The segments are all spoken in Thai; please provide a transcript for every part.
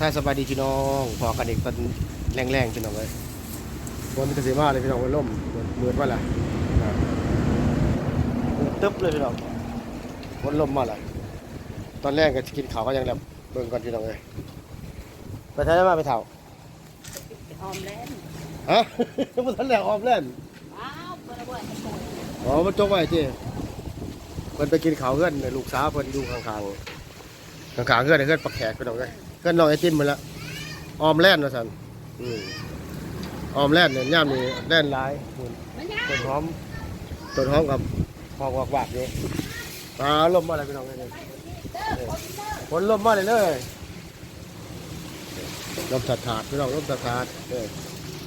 ถ้าสบายดีพี่น้องพอกันอีกตอนแรงๆพี่น้องเลยฝนก็สิมาเลยพี่น้องมันล่มเหมือนว่าล่ะอ่าตึ๊บเลยพี่น้องฝนล่มมาและตอนแรกก็จะกินข้าวก็ยังแบบเบิ่งก่อนพี่น้องเลยไปทานได้มาไปเถ่าออมเล่นฮะมันทันแหลกออมเล่นว้าวเปิดระเบิดให้โกยอ๋อมันจกไว้ที่เพิ่นไปกินข้าวเพื่อนลูกสาวเพิ่นอยู่ข้างๆข้างๆเพื่อนเพื่อนปักแขกพี่น้องเลย เพื่อนน้องไอติมมาละออมแล่นว่าซั่นอืมออมแล่นเนี่ยย่ามนี่แล่นหลายพุ่นไม่ใช่ต้นหอมต้นหอมกับหอกวากๆนี่ปลาลมมาเลยพี่น้องเลยนี่ฝนลมมาเลยเลยลมถัดถาดพี่น้องลมถัดถาดเด้อ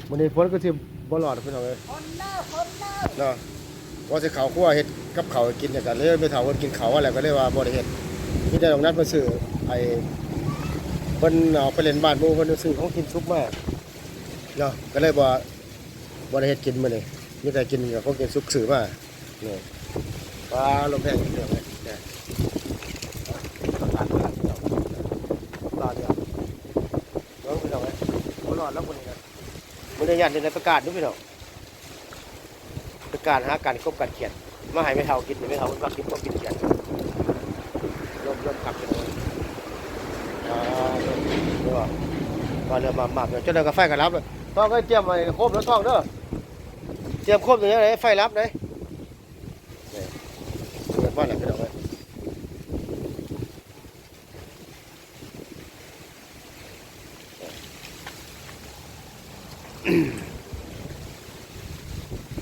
วันนี้ฝนก็สิบ่รอดพี่น้องเลยนเด้อคนเด้อเนาะว่าสิเขาวคั่วเฮ็ดกับเขากินเนี่ยกันเลยไม่เท่าคนกินเขาวอะไรก็เลยว่าบ่ได้เฮ็ดมีแต่ตรงนั้นเพิ่นซื้อไอ้ พิ่นเอาไปเล่นบ้านหมู่เพิ่นซื้อของกินซุปมากเนาะก็เลยบ่บ่ได้เฮ็ดกินมื้อนี้มีแต่กินกับของกินซุปซื้อมาเนี่ยปลาลมแห้งเรื่อเลยเนี่ยตาเดียวเบิ่งพี่น้องเอ้ยบ่รอดแล้วคนนี้นะมื้อนี้ญาติได้ประกาศด้วยพี่น้องคือการหาการกบการเขียนมาให้ไม่เท่ากินไม่เท่ามันก็กินกบกินเขียนเริ่มเริ่มขับกันเลยอ่าเริ่มเริ่ม ก็เริ่มมาหมักจนเดินกับไฟกันรับเลยต้องก็เตรียมไว้โคบแล้วต้องเด้อเตรียมโคบอย่างนี้เลยไฟรับเลยนี่เปิดบ้านหลังกันเอาไว้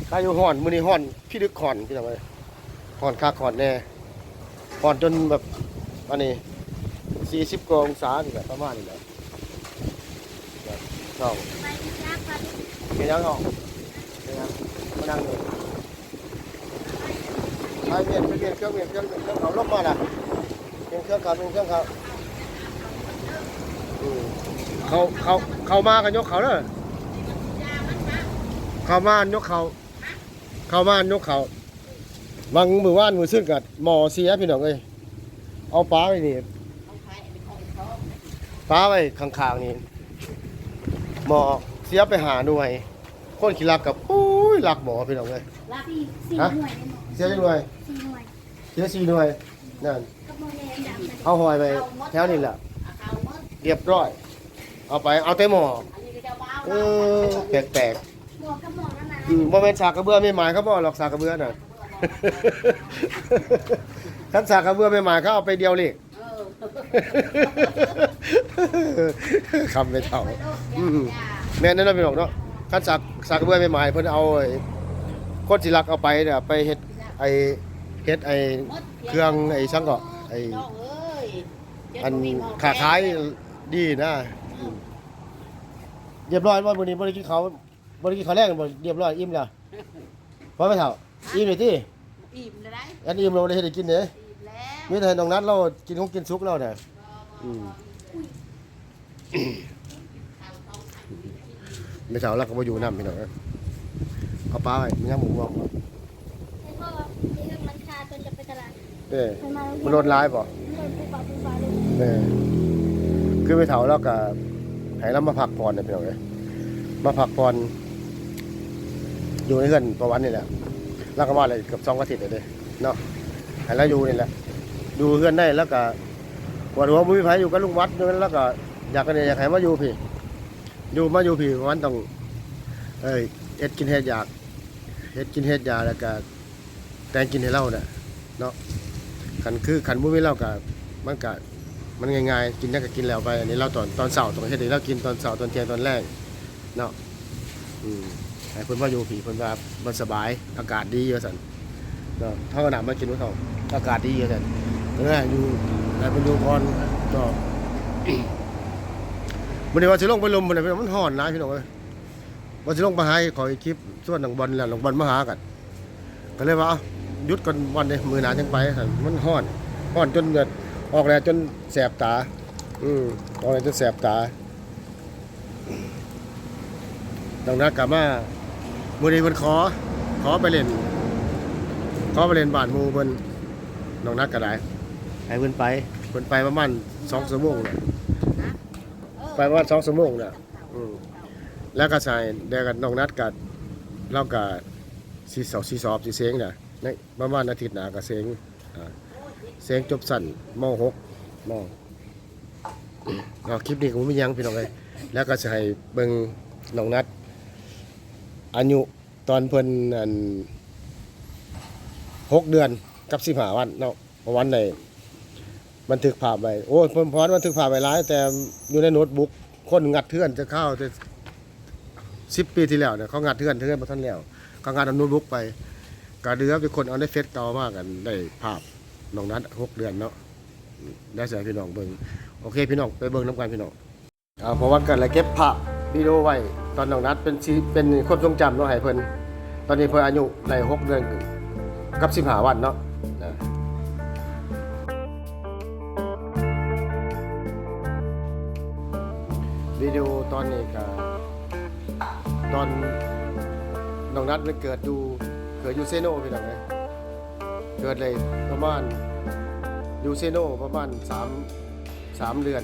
ข้าอยู่ห่อนมือนี้ห่อนพี่ดึกห่อนพี่น้องเลยห่อนคักห่อนแน่ห่อนจนแบบอันนี้สี่สิบกองศานี่แหละประมาณนี้แหละ น้องไปยักษ์ไปเป็นยังน้องเป็นยังมานั่งเลยไปเปลี่ยนไปเปลี่ยนเครื่องเปลี่ยนเครื่องเปลี่ยนเครื่องเขาลบมาล่ะเปลี่ยนเครื่องเขาเปลี่ยนเครื่องเขาเขาเขาเขามากันยกเขาเด้อเขามายกเขาเขามายกเขาวังมือว่านมือซึ่งกับหมอเสียพี่น้องเอ้ยเอาปลาไปนี่เอาไปเป็นของเขาปลาไปข้างๆนี่ หมอเสียไปหาหน่วย คนขี้รักกับโอ้ยรักหมอพี่น้องเอ้ยลากที่สี่ฮะหน่วยในหมอเสียจังหน่วยสี่หน่วยเสียสี่หน่วยนั่นกับโมเดลดำเลยเอาหอยไปแถวนี้แหละเอาเขาหมดเรียบร้อย เอาไปเอาแต่หมออันนี้ก็จะว้าวเออแปลกหมวกกับหมวกนั่นน่ะๆอืมบ่แม่นสากกระเบือไม่หมายเขาบ่หรอกสากกระเบือน่ะ ท่านสากกระเบือไม่หมายเขาเอาไปเดียวเลขเออ คำไม่เท่าอือืมแม่นนั่นนะพี่น้องเนาะท่านสากสากกระเบือไม่หมายเพิ่นเอาไอ้คนสิรักเอาไปเนี่ยไปเฮ็ดไอ้เฮ็ดไอ้เครื่องไอ้ช่างก็ไอ้อันขาขายดีนะอืมเรียบร้อยว่าวันนี้บริกินเขาวบริกินเขาวแรกบ่เรียบร้อยอิ่มแล้วพอไหมเถ่าอิ่มเลยที่อิ่มเลยได้อันอิ่มเราได้ได้กินเนี่ยอิ่ มแล้วมีแต่น้องนัดเรากินของกินซุกเราเนี่ยอืมไม่เถ่าเราก็มาอยู่น้ำพี่น้องเอ้ยเอาปลาไปมีน้ำหมูบอกแล้วก็ที่นึงมันคาจนจะไปตลาดเด้มันมามันโดนร้ายป่ะมันโดนปูปลาปูปลาเลยเด้คือไม่เถ่าเราก็ให้เรามาพักผ่อนนะพี่น้องเอ้ยมาพักผ่อนอยู่ในเรือนประวันนี่แหละแล้วก็มาเลยเกือบสองอาทิตย์เลยเด้เนาะให้เราอยู่นี่แหละ ดูเพื่อนได้แล้วก็ปวดหัวมุ้ยไผอยู่กับลุงวัดนั่นแล้วก็อยากกันเนี่ยอยากให้มาอยู่พี่ อยู่มาอยู่พี่วันต้อง เอ้ยเฮ็ดกินเฮ็ดอยากเฮ็ดกินเฮ็ดยาแล้วก็แต่งกินให้เราน่ะเนาะคันคือคันมุ้ยเราก็มันก็มันง่ายๆกินได้ก็กินแล้วไปอันนี้เราตอนตอนเช้าต้องเฮ็ดให้เรากินตอนเช้าตอนเที่ยงตอนแรกเนาะอืมให้เพิ่นว่าอยู่ผีเพิ่นว่ามันสบายอากาศดีเยอะสันเนาะเท่ากับหนามมากินว่าเขาอากาศดีเยอะสัน เออยู่แต่เป็นอยู่ก่อนก็มันนี้ว่าสิลงไปลมมันน่ะมันฮ้อนนะพี่น้องเอ้ยว่าสิลงมาหาขออีกคลิปส่วนหนังบอลแล้วหนังบอลมาหากันก็เลยว่าหยุดกันวันนี้มือหนาจังไปสันมันฮ้อนฮ้อนจนเกิดออกแล้วจนแสบตา อืมออกแล้วจนแสบตาดังนั้นกลับมามือนี้เพิ่นขอ ขอไปเล่นขอไปเล่นบานหมู่เพิ่นน้องนัดก็ได้ ให้เพิ่นไปเพิ่นไปประมาณ2ชั่วโมงน่ะเออไปประมาณสองชั่วโมงน่ะอืมแล้วก็ใส่เดี๋ยวกันน้องนัดกับเราก็สีสอบสีสอบสีเสียงน่ะในประมาณอาทิตย์หน้าก็เสียงอ่าเสียงจบสั้นมหกมเอาคลิปนี้ก็บ่มีหยังพี่น้องเลยแล้วก็จะให้เบิ่งน้องนัดอายุตอนเพิ่นอันหกเดือนกับสิบห้าวันเนาะเพราะวันไหน บันทึกภาพไว้โอ้ยผมพอบันทึกภาพไว้หลาย แต่อยู่ในโน้ตบุ๊กคนงัดเทือนจะเข้าแต่สิบปีที่แล้วเนี่ยเขางัดเทือนเทือนมาท่านแล้วเขางัดเอาโน้ตบุ๊กไปกระเดือเป็นคนเอาในเฟซเก่ามากกันได้ภาพน้องนัดหกเดือนเนาะได้เสียพี่น้องเบิ่งโอเคพี่น้องไปเบิ่งน้ำกันพี่น้องเอาพราะว่ากันเลยเก็บภาพวิดีโอไว้ตอนน้องนัดเป็นชีเป็นความทรงจำเนาะให้เพิ่นตอนนี้เพิ่นอายุได้หกเดือนกับสิบห้าวันเนาะ อตอนนี้ก็ตอนน้องนัดมันเกิดอยู่เกิดอยู่เซโนพี่น้องเลยเกิดเลยประมาณอยู่เซโนประมาณสามสามเดือน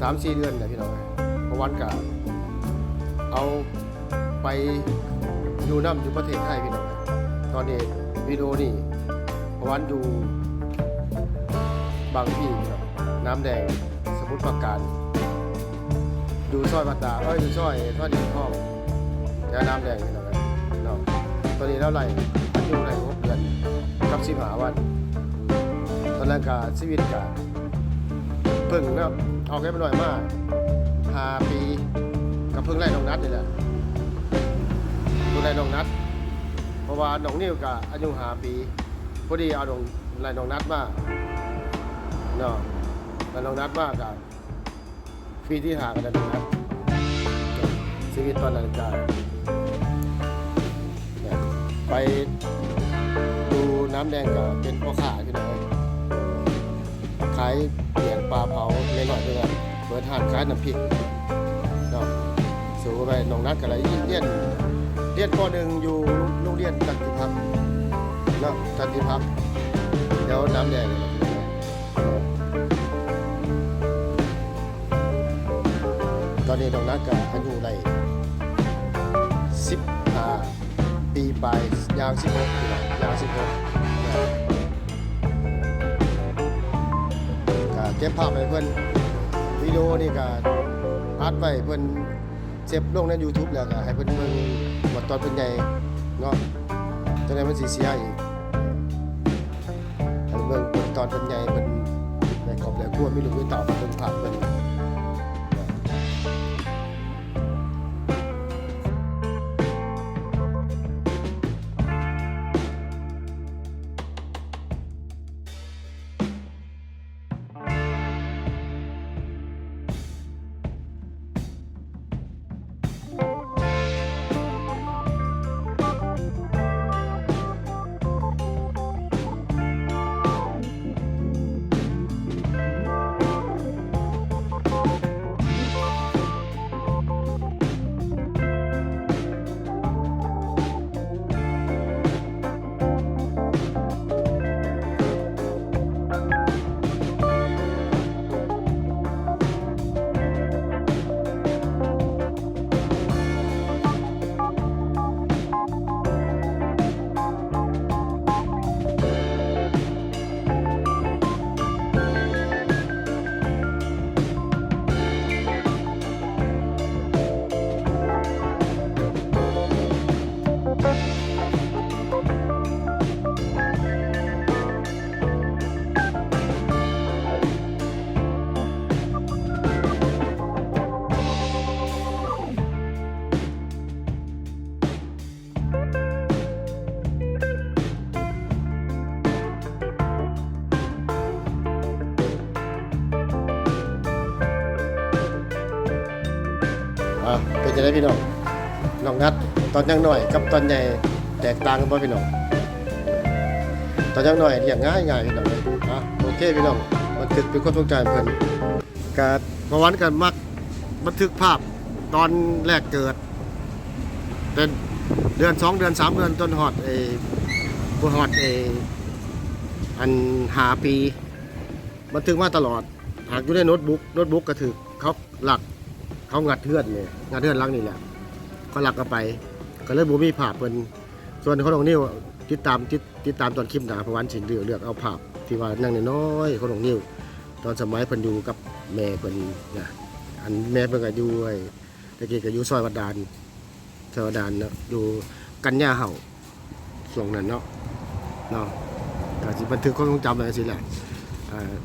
สามสี่เดือนนะพี่น้องเลยเพราะวันกะเอาไปอยู่น้ำอยู่ประเทศไทยพี่น้องเอ้ยตอนนี้วิดีโอนี่เพราะวันอยู่บางพี่พี่น้องน้ำแดงสมุทรปราการ ดูซอยบัตตาเอ้ยดูซอยซอยดินทอแค่น้ำแดงนี่เนาะเนาะตอนนี้เราไหลอายุไหลหกเดือนกับสิบหาวันตอนนั้นก็ชีวิตก็เพิ่งนะเอาแค่ไปหน่อยมากหาปีกับเพิ่งไล่น้องนัดนี่แหละดูไล่น้องนัดเพราะว่าน้องนิวก็อายุหาปีพอดีเอาน้องไล่น้องนัดมาเนาะแล้วน้องนัดมากับ ปีที่หากันนะครับชีวิตตอนนั้นก็เนี่ยไปดูน้ำแดงก็เป็นพ่อขาที่ไหนขายเปลี่ยงปลาเผาในหน่อยเดือนเปิดทานขายน้ำพริกเนาะสูงไปหนองนัดกันอะไรเรียนเรียนปหนึ่งอยู่โรงเรียนจันทิพักเนาะจันทิพักษ์เดี๋ยวน้ำแดงเนี่ย อนนี้น้องนัดกับอายุในสิบห้าปีไปยางสิบหกปียางสิบหกก็เก็บภาพให้เพื่อนวิดีโอนี่ก็อัดไว้เพื่อนเซฟลงใน YouTube แล้วก็ให้เพื่อนเบิ่งว่าตอนเป็นใหญ่เนาะจังไดมันสิเสียอีกให้เบิ่งเพิ่นตอนเป็นใหญ่เพิ่นในกรอบแล้วกลัวมีลูกมีเต่าเพิ่นภาพเพิ่นอะ เป็นจะได้พี่น้องน้องนัดตอนยังหน่อยกับตอนใหญ่แตกต่างกันบ่พี่น้องตอนยังหน่อยอย่างง่ายง่ายพี่น้องเลยอะโอเคพี่น้องบันทึกเป็นความทรงจำเพิ่นการประวันกันมักบันทึกภาพตอนแรกเกิดเดือนเดือนสองเดือนสามเดือนจนฮอดเอบ่ฮอดเออันหาปี บันทึกมาตลอด หากอยู่ในโน้ตบุ๊กโน้ตบุ๊กก็ถือเขาหลัก เขางัดเทือนเนี่ยงัดเทือนลังนี่แหละเขาหลักเอาไป ก็เลยบ่มีภาพเพิ่นส่วนเขาลงนิ้วติดตามติดติดตามตอนคลิปหนาพระวันสินเลือกเลือกเอาภาพที่ว่านั่งน้อยเขาลงนิ้วตอนสมัยเพิ่นอยู่กับแม่เพิ่นนะอันแม่เพิ่นก็อยู่ไอ้ตะกี้ก็อยู่ซอยวัดดานซอยวัดดานเนาะอยู่กันย่าเห่าช่วงนั้นเนาะเนาะก็สิบันทึกความทรงจำอะไรสิแหละ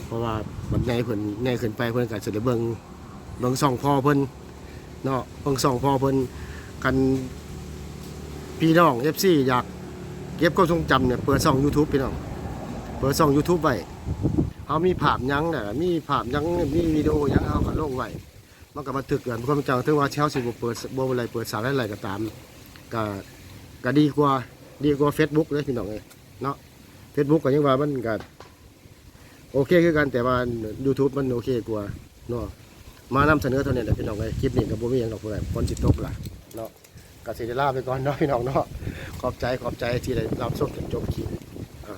เพราะว่าบัดใหญ่เพิ่นใหญ่ขึ้นไปเพิ่นก็สิได้เบิ่ง เบิ่งส่องพ่อเพิ่นเนาะเบิ่งส่องพ่อเพิ่นกันพี่น้อง FC อยากเก็บความทรงจำเนี่ยเปิดช่อง YouTube พี่น้องเปิดช่อง YouTube ไว้เขามีภาพยังน่ะมีภาพยังมีวิดีโอยังเขาก็ลงไว้มันก็บันทึกกันความจำถึงว่าเช้าสิบ่เปิดบ่อะไรเปิดสารอะไรก็ตามก็ก็ดีกว่าดีกว่า Facebook เลยพี่น้องเอ้ยเนาะ Facebook ก็ยังว่ามันก็โอเคคือกันแต่ว่า YouTube มันโอเคกว่าเนาะ มานำเสนอเท่านี้แหละพี่น้องเลยคลิปนี้กับ่มีหยังดอกผู้ใดคนจิตตกละเนาะกสิได้ลาไปก่อนเนาะพี่น้องเนาะขอบใจขอบใจที่ได้รับชมจนจบคลิป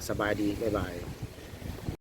สบายดีบ๊ายบาย